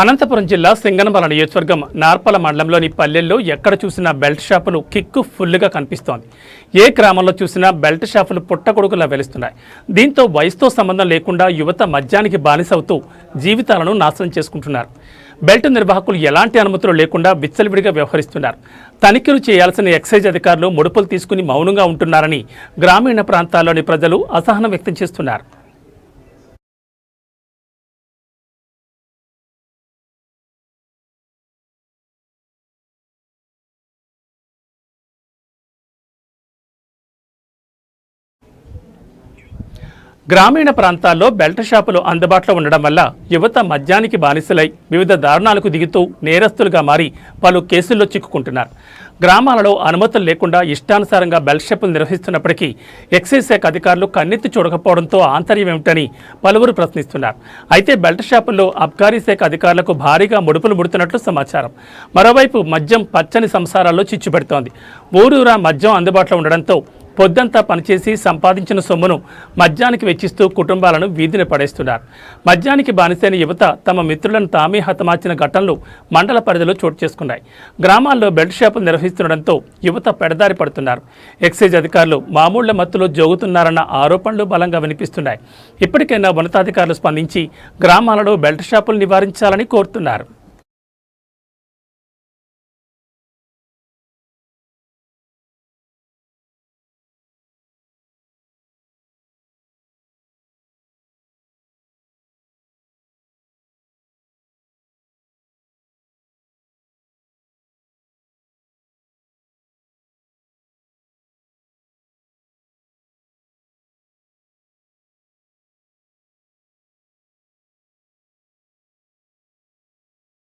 అనంతపురం జిల్లా సింగనమల నియోజకవర్గం నార్పల మండలంలోని పల్లెల్లో ఎక్కడ చూసినా బెల్ట్ షాపులు కిక్కు ఫుల్లుగా కనిపిస్తోంది. ఏ గ్రామంలో చూసినా బెల్ట్ షాపులు పుట్టకొడుకులా వెలుస్తున్నాయి. దీంతో వయసుతో సంబంధం లేకుండా యువత మద్యానికి బానిసవుతూ జీవితాలను నాశనం చేసుకుంటున్నారు. బెల్ట్ నిర్వాహకులు ఎలాంటి అనుమతులు లేకుండా విచ్చలవిడిగా వ్యవహరిస్తున్నారు. తనిఖీలు చేయాల్సిన ఎక్సైజ్ అధికారులు ముడుపులు తీసుకుని మౌనంగా ఉంటున్నారని గ్రామీణ ప్రాంతాల్లోని ప్రజలు అసహనం వ్యక్తం చేస్తున్నారు. గ్రామీణ ప్రాంతాల్లో బెల్ట్ షాపులు అందుబాటులో ఉండడం వల్ల యువత మద్యానికి బానిసలై వివిధ దారుణాలకు దిగుతూ నేరస్తులుగా మారి పలు కేసుల్లో చిక్కుకుంటున్నారు. గ్రామాలలో అనుమతులు లేకుండా ఇష్టానుసారంగా బెల్ట్ షాపులు నిర్వహిస్తున్నప్పటికీ ఎక్సైజ్ శాఖ అధికారులు కన్నెత్తి చూడకపోవడంతో ఆంతర్యం ఏమిటని పలువురు ప్రశ్నిస్తున్నారు. అయితే బెల్ట్ షాపుల్లో అబ్కారీ శాఖ అధికారులకు భారీగా ముడుపులు ముడుతున్నట్లు సమాచారం. మరోవైపు మద్యం పచ్చని సంసారాల్లో చిచ్చుపెడుతోంది ఊరూరా మద్యం అందుబాటులో ఉండడంతో పొద్దంతా పనిచేసి సంపాదించిన సొమ్మును మద్యానికి వెచ్చిస్తూ కుటుంబాలను వీధిన పడేస్తున్నారు. మద్యానికి బానిసైన యువత తమ మిత్రులను తామే హతమార్చిన ఘటనలు మండల పరిధిలో చోటు చేసుకున్నాయి. గ్రామాల్లో బెల్ట్ షాపులు నిర్వహిస్తుండడంతో యువత పెడదారి పడుతున్నారు. ఎక్సైజ్ అధికారులు మామూళ్ళ మత్తులో జోగుతున్నారన్న ఆరోపణలు బలంగా వినిపిస్తున్నాయి. ఇప్పటికైనా ఉన్నతాధికారులు స్పందించి గ్రామాలలో బెల్ట్ షాపులు నివారించాలని కోరుతున్నారు.